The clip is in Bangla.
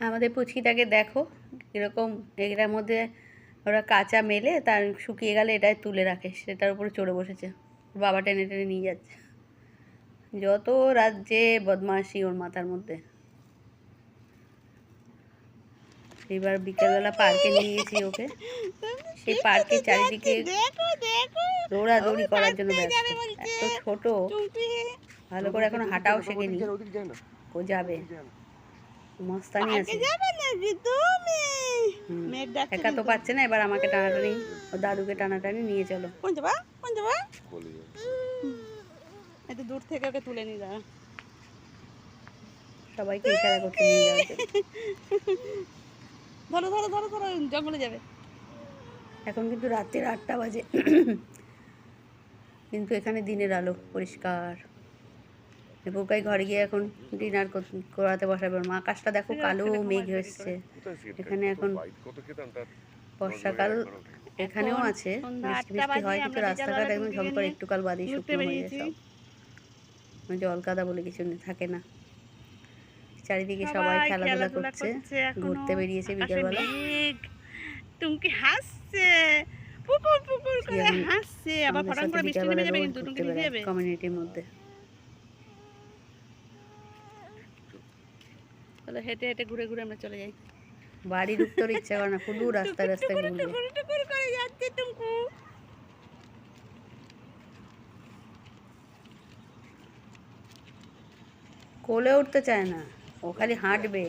আমাদের পুচকিটাকে দেখো এরকম এটার মধ্যে ওরা কাঁচা মেলে তার শুকিয়ে গেলে এটাই তুলে রাখে সেটার উপরে চড়ে বসেছে। ওর বাবা টেনে টেনে নিয়ে যাচ্ছে। যত রাজ্যে বদমাশি ওর মাথার মধ্যে। এবার বিকেলবেলা পার্কে নিয়ে গেছি ওকে। সেই পার্কে চারিদিকে দেখো দেখো। দৌড়াদৌড়ি করার জন্য ব্যস্ত। এত ছোট। ভালো করে এখন হাঁটাও শেখেনি। ও যাবে। মস্তানি আছে। যাবে নাকি তুমি? মেঘ ডাকছে একা তো পাচ্ছে না এবার আমাকে টানাটানি ও দাদুকে টানাটানি নিয়ে চলো। কোন যাবা? কোন যাবা? বলে যায় দূর থেকে ওকে তুলে নিয়ে দাঁড়া সবাইকে ইশারা করতে নিয়ে জন্য। ধরো ধরো ধরো ধরো জঙ্গলে যাবে। এখন কিন্তু রাত্রির আটটা বাজে। কিন্তু এখানে দিনের আলো পরিষ্কার। বোকাই ঘরে গিয়ে এখন ডিনার করাতে বসাবে। ওর মা আকাশটা দেখো কালো মেঘ এসছে। এখানে এখন বর্ষাকাল এখানেও আছে বৃষ্টি বৃষ্টি হয় কিন্তু রাস্তাঘাট একদম ঝলকরে গিয়ে একটুকাল বাদেই শুকনো হয়ে যায় সব। জল কাদা বলে কিছু থাকে না। চারিদিকে সবাই খেলাধুলা করছে ঘুরতে বেরিয়েছে বিকেলবেলা। টুমকি হাসছে। পুকুর পুকুর করে হাসছে। আবার করে বৃষ্টি নেমে যাবে কিন্তু টুমকি ঘুরতে ভিজে বেড়ায় যাবে। কমিউনিটির মধ্যে। হেঁটে হেঁটে ঘুরে ঘুরে আমরা চলে যাই। বাড়ি ঢুকতে ইচ্ছা করে না শুধু রাস্তা রাস্তা করে যাচ্ছে কোলে উঠতে চায় না ও খালি হাঁটবে।